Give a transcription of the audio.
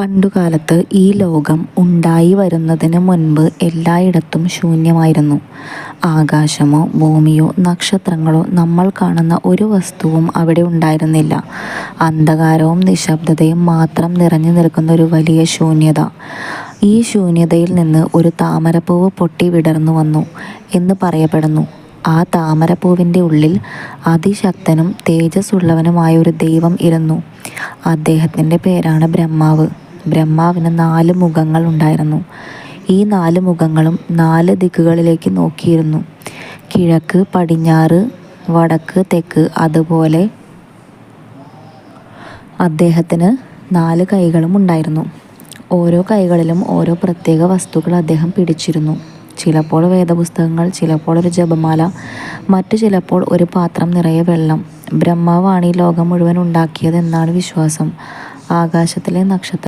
പണ്ടുകാലത്ത് ഈ ലോകം ഉണ്ടായി വരുന്നതിന് മുൻപ് എല്ലായിടത്തും ശൂന്യമായിരുന്നു. ആകാശമോ ഭൂമിയോ നക്ഷത്രങ്ങളോ നമ്മൾ കാണുന്ന ഒരു വസ്തുവും അവിടെ ഉണ്ടായിരുന്നില്ല. അന്ധകാരവും നിശബ്ദതയും മാത്രം നിറഞ്ഞു നിൽക്കുന്ന ഒരു വലിയ ശൂന്യത. ഈ ശൂന്യതയിൽ നിന്ന് ഒരു താമരപ്പൂവ് പൊട്ടി വിടർന്നു വന്നു എന്ന് പറയപ്പെടുന്നു. ആ താമരപ്പൂവിന്റെ ഉള്ളിൽ അതിശക്തനും തേജസ്സുള്ളവനുമായ ഒരു ദൈവം ഇരുന്നു. അദ്ദേഹത്തിന്റെ പേരാണ് ബ്രഹ്മാവ്. ബ്രഹ്മാവിന് നാല് മുഖങ്ങൾ ഉണ്ടായിരുന്നു. ഈ നാല് മുഖങ്ങളും നാല് ദിക്കുകളിലേക്ക് നോക്കിയിരുന്നു. കിഴക്ക്, പടിഞ്ഞാറ്, വടക്ക്, തെക്ക്. അതുപോലെ അദ്ദേഹത്തിന് നാല് കൈകളും ഉണ്ടായിരുന്നു. ഓരോ കൈകളിലും ഓരോ പ്രത്യേക വസ്തുക്കൾ അദ്ദേഹം പിടിച്ചിരുന്നു. ചിലപ്പോൾ വേദപുസ്തകങ്ങൾ, ചിലപ്പോൾ ഒരു ജപമാല, മറ്റു ചിലപ്പോൾ ഒരു പാത്രം നിറയെ വെള്ളം. ബ്രഹ്മാവാണ് ഈ ലോകം മുഴുവൻ ഉണ്ടാക്കിയത് എന്നാണ് വിശ്വാസം. ആകാശത്തിലെ നക്ഷത്ര